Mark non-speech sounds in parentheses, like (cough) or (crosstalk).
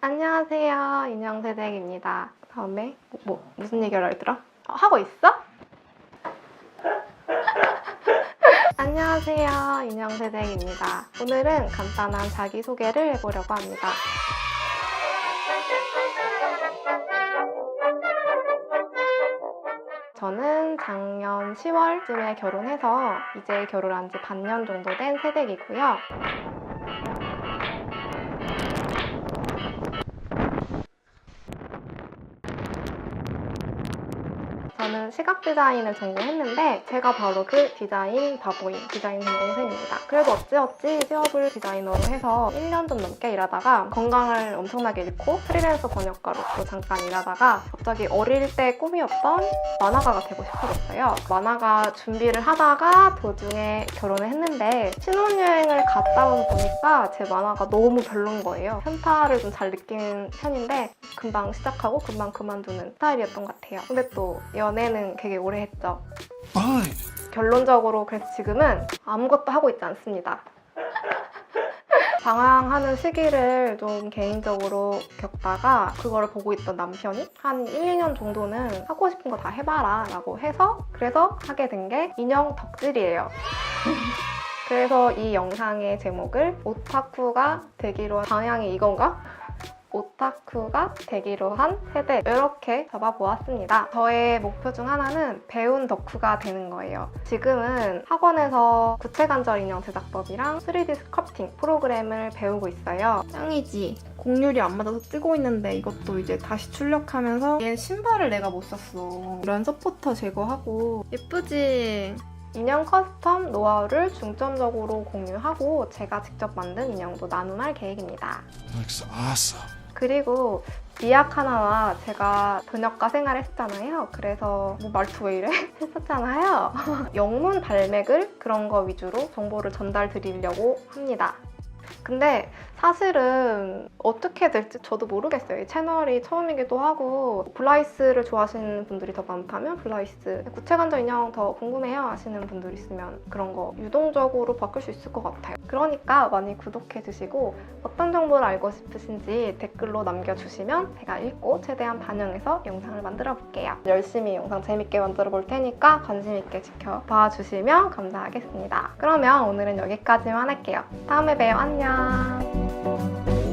안녕하세요. 인형세댁입니다. 다음에 뭐, 뭐, 무슨 얘기를 할더라? 어, 하고 있어? (laughs) 안녕하세요. 인형세댁입니다. 오늘은 간단한 자기소개를 해보려고 합니다. 저는 작년 10월쯤에 결혼해서 이제 결혼한 지 반년 정도 된 세댁이고요. 저는 시각 디자인을 전공했는데 제가 바로 그 디자인 바보인 디자인 전공생입니다. 그래도 어찌어찌 취업을 디자이너로 해서 1년 좀 넘게 일하다가 건강을 엄청나게 잃고 프리랜서 번역가로 또 잠깐 일하다가 갑자기 어릴 때 꿈이었던 만화가가 되고 싶어졌어요. 만화가 준비를 하다가 도중에 결혼을 했는데 신혼여행을 갔다 온 보니까 제 만화가 너무 별론 거예요. 현타를 좀 잘 느끼는 편인데 금방 시작하고 금방 그만두는 스타일이었던 것 같아요. 근데 또 연애는 되게 오래 했죠. Fine. 결론적으로 그래서 지금은 아무것도 하고 있지 않습니다. (laughs) 방황하는 시기를 좀 개인적으로 겪다가 그걸 보고 있던 남편이 한 1, 2년 정도는 하고 싶은 거 다 해봐라 라고 해서 그래서 하게 된 게 인형 덕질이에요. 그래서 이 영상의 제목을 오타쿠가 되기로 한 방향이 이건가? 오타쿠가 되기로 한 세대 이렇게 잡아보았습니다. 저의 목표 중 하나는 배운 덕후가 되는 거예요. 지금은 학원에서 구체관절 인형 제작법이랑 3D 스컬프팅 프로그램을 배우고 있어요. 짱이지. 공률이 안 맞아서 뜨고 있는데 이것도 이제 다시 출력하면서 얘 신발을 내가 못 샀어. 런 서포터 제거하고 예쁘지? 인형 커스텀 노하우를 중점적으로 공유하고 제가 직접 만든 인형도 나눔할 계획입니다. Looks awesome. 그리고 미약 하나와 제가 번역가 생활을 했잖아요. 그래서 뭐 말투 왜 이래? (laughs) 했었잖아요. (laughs) 영문 발맥을 그런 거 위주로 정보를 전달 드리려고 합니다. 근데 사실은 어떻게 될지 저도 모르겠어요. 이 채널이 처음이기도 하고 블라이스를 좋아하시는 분들이 더 많다면 블라이스 구체관절 인형 더 궁금해요 하시는 분들 있으면 그런 거 유동적으로 바꿀 수 있을 것 같아요. 그러니까 많이 구독해 주시고 어떤 정보를 알고 싶으신지 댓글로 남겨주시면 제가 읽고 최대한 반영해서 영상을 만들어 볼게요. 열심히 영상 재밌게 만들어 볼 테니까 관심 있게 지켜봐 주시면 감사하겠습니다. 그러면 오늘은 여기까지만 할게요. 다음에 봬요. 안녕. Música